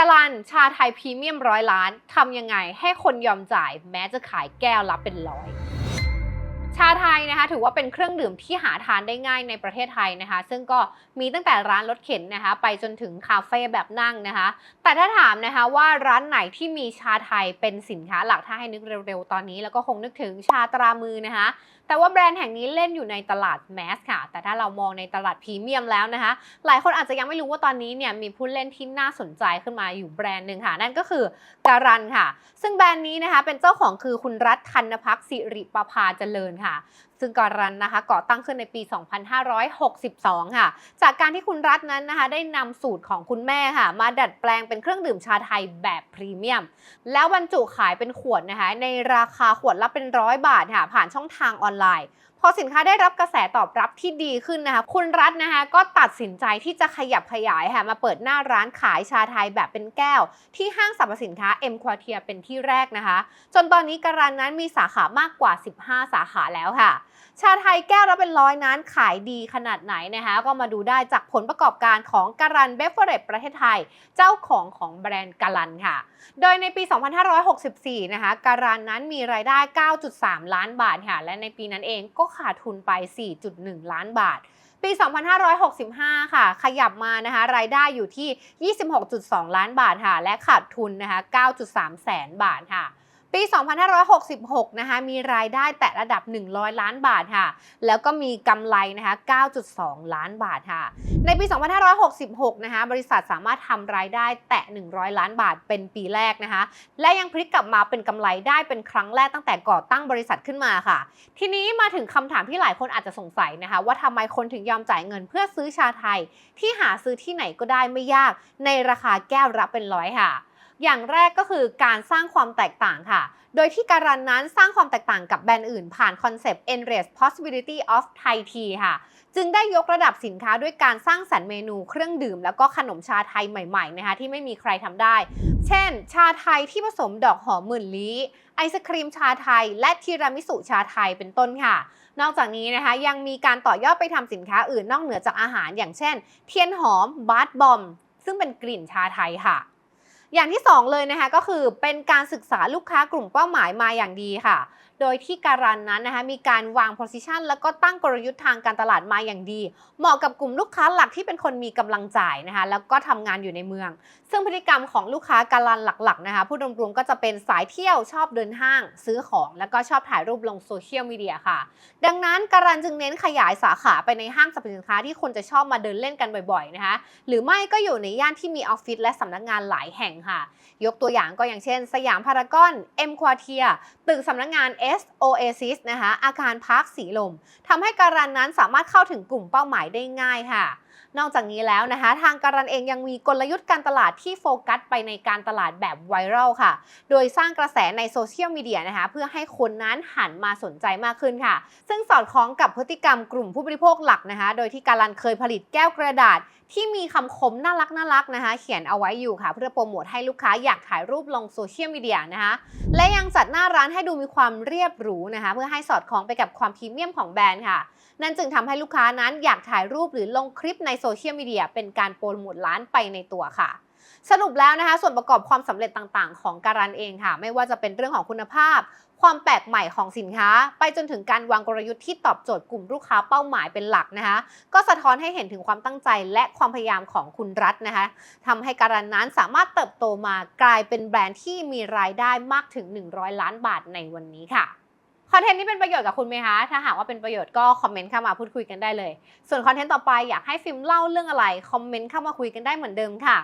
กลันชาไทยพรีเมียมร้อยล้านทำยังไงให้คนยอมจ่าย แม้จะขายแก้วละเป็นร้อย ชาไทยนะคะถือว่าเป็นเครื่องดื่มที่หาทานได้ง่ายในประเทศไทยนะคะ ซึ่งก็มีตั้งแต่ร้านรถเข็นนะคะ ไปจนถึงคาเฟ่แบบนั่งนะคะ แต่ถ้าถามนะคะว่าร้านไหนที่มีชาไทยเป็นสินค้าหลักถ้าให้นึกเร็วๆตอนนี้ แล้วก็คงนึกถึงชาตรามือนะคะ แต่ว่าแบรนด์แห่งนี้เล่นอยู่ในตลาดแมสค่ะ แต่ถ้าเรามองในตลาดพรีเมียมแล้วนะคะ หลายคนอาจจะยังไม่รู้ว่าตอนนี้เนี่ยมีผู้เล่นที่น่าสนใจขึ้นมาอยู่แบรนด์หนึ่งค่ะ นั่นก็คือการันค่ะ ซึ่งแบรนด์นี้นะคะเป็นเจ้าของคือคุณรัฐธันพักสิริประภาเจริญค่ะ ซึ่งการันนะคะก่อตั้งขึ้นในปี 2562 ค่ะ จากการที่คุณรัฐนั้นนะคะ ได้นำสูตรของคุณแม่ค่ะ มาดัดแปลงเป็นเครื่องดื่มชาไทยแบบพรีเมียม แล้วบรรจุขายเป็นขวดนะคะในราคาขวดละเป็นร้อยบาทค่ะผ่านช่องทางออนไลน์ พอสินค้าได้รับกระแสตอบรับที่ดีขึ้นนะคะคุณรัฐนะคะก็ตัดสินใจที่จะขยับขยายค่ะมาเปิดหน้าร้านขายชาไทยแบบเป็นแก้ว ที่ห้างสรรพสินค้า M Quartier เป็นที่แรกนะคะ จนตอนนี้การันนั้นมีสาขามากกว่า 15 สาขาแล้วค่ะ ชาไทยแก้วละเป็นร้อยนั้นขายดีขนาดไหนนะคะก็มาดูได้จากผลประกอบการของการันเบฟเฟอร์เรจประเทศไทย เจ้าของของแบรนด์การันค่ะ โดยในปี 2564 นะคะการันนั้นมีรายได้ 9.3 ล้านบาทค่ะและในปีนั้นเองก็ขาดทุนไป 4.1 ล้านบาท ปี 2565 ค่ะ ขยับมานะคะรายได้อยู่ที่ 26.2 ล้านบาทค่ะ และขาดทุนนะคะ 9.3 แสนบาทค่ะ ปี 2566 นะคะ มีรายได้แตะระดับ 100 ล้านบาทค่ะ แล้วก็มีกำไรนะคะ 9.2 ล้านบาทค่ะ ในปี 2566 นะคะ บริษัทสามารถทำรายได้แตะ 100 ล้านบาทเป็นปีแรกนะคะ และยังพลิกกลับมาเป็นกำไรได้เป็นครั้งแรกตั้งแต่ก่อตั้งบริษัทขึ้นมาค่ะ ทีนี้มาถึงคำถามที่หลายคนอาจจะสงสัยนะคะ ว่าทำไมคนถึงยอมจ่ายเงินเพื่อซื้อชาไทย ที่หาซื้อที่ไหนก็ได้ไม่ยาก ในราคาแก้วละเป็นร้อยค่ะ อย่างแรกก็คือการสร้างความแตกต่างค่ะ โดยที่การันนั้นสร้างความแตกต่างกับแบรนด์อื่นผ่านคอนเซปต์ endless possibility of Thai tea ค่ะ จึงได้ยกระดับสินค้าด้วยการสร้างสรรค์เมนูเครื่องดื่ม แล้วก็ขนมชาไทยใหม่ๆนะคะที่ไม่มีใครทำได้ เช่น ชาไทยที่ผสมดอกหอมหมื่นลี้ไอศครีมชาไทย และทีรามิสุชาไทยเป็นต้นค่ะ นอกจากนี้นะคะยังมีการต่อยอดไปทำสินค้าอื่นนอกเหนือจากอาหารอย่างเช่น เทียนหอมบาร์บอมซึ่งเป็นกลิ่นชาไทยค่ะ อย่างที่ 2 เลยนะคะก็คือเป็นการศึกษาลูกค้ากลุ่มเป้าหมายมาอย่างดีค่ะ โดยที่การันนั้นนะคะมีการวาง position แล้วก็ตั้งกลยุทธ์ทางการตลาดมาอย่างดี เหมาะกับกลุ่มลูกค้าหลักที่เป็นคนมีกำลังจ่ายนะคะแล้วก็ทำงานอยู่ในเมือง ซึ่งพฤติกรรมของลูกค้าการันหลักๆนะคะผู้รวมๆก็จะเป็นสายเที่ยวชอบเดินห้าง ซื้อของแล้วก็ชอบถ่ายรูปลงโซเชียลมีเดียค่ะ ดังนั้นการันจึงเน้นขยายสาขาไปในห้างสรรพสินค้าที่คนจะชอบมาเดินเล่นกันบ่อยๆนะคะหรือไม่ก็อยู่ในย่านที่มีออฟฟิศและสำนักงานหลายแห่งค่ะ ยกตัวอย่างก็อย่างเช่น สยามพารากอน M Quartier ตึกสำนักงาน S Oasis นะคะอาคารพักสีลมทำให้การันนั้นสามารถเข้าถึงกลุ่มเป้าหมายได้ง่ายค่ะ นอกจากนี้แล้วนะคะ ทางการันเองยังมีกลยุทธ์การตลาดที่โฟกัสไปในการตลาดแบบไวรัลค่ะ โดยสร้างกระแสในโซเชียลมีเดียนะคะเพื่อให้คนนั้นหันมาสนใจมากขึ้นค่ะ ซึ่งสอดคล้องกับพฤติกรรมกลุ่มผู้บริโภคหลักนะคะ โดยที่การันเคยผลิตแก้วกระดาษ ที่มีคำคมน่ารักน่ารักนะคะ เขียนเอาไว้อยู่ค่ะ เพื่อโปรโมทให้ลูกค้าอยากถ่ายรูปลงโซเชียลมีเดียนะคะและยังจัดหน้าร้านให้ดูมีความเรียบหรูนะคะ เพื่อให้สอดคล้องไปกับความพรีเมียมของแบรนด์ค่ะ นั่นจึงทำให้ลูกค้านั้นอยากถ่ายรูปหรือลงคลิปในโซเชียลมีเดียเป็นการโปรโมทร้านไปในตัวค่ะ สรุปแล้วนะคะ ส่วนประกอบความสำเร็จต่างๆ ของการันเองค่ะ ไม่ว่าจะเป็นเรื่องของคุณภาพ ความแปลกใหม่ของสินค้า ไปจนถึงการวางกลยุทธ์ที่ตอบโจทย์กลุ่มลูกค้าเป้าหมายเป็นหลักนะคะ ก็สะท้อนให้เห็นถึงความตั้งใจและความพยายามของคุณรัฐนะคะทำให้การันนั้นสามารถเติบโตมากลายเป็นแบรนด์ที่มีรายได้มากถึง 100 ล้านบาทในวันนี้ค่ะคอนเทนต์นี้เป็นประโยชน์กับคุณไหมคะ ถ้าหากว่าเป็นประโยชน์ก็คอมเมนต์เข้ามาพูดคุยกันได้เลย ส่วนคอนเทนต์ต่อไปอยากให้ฟิล์มเล่าเรื่องอะไร คอมเมนต์เข้ามาคุยกันได้เหมือนเดิมค่ะ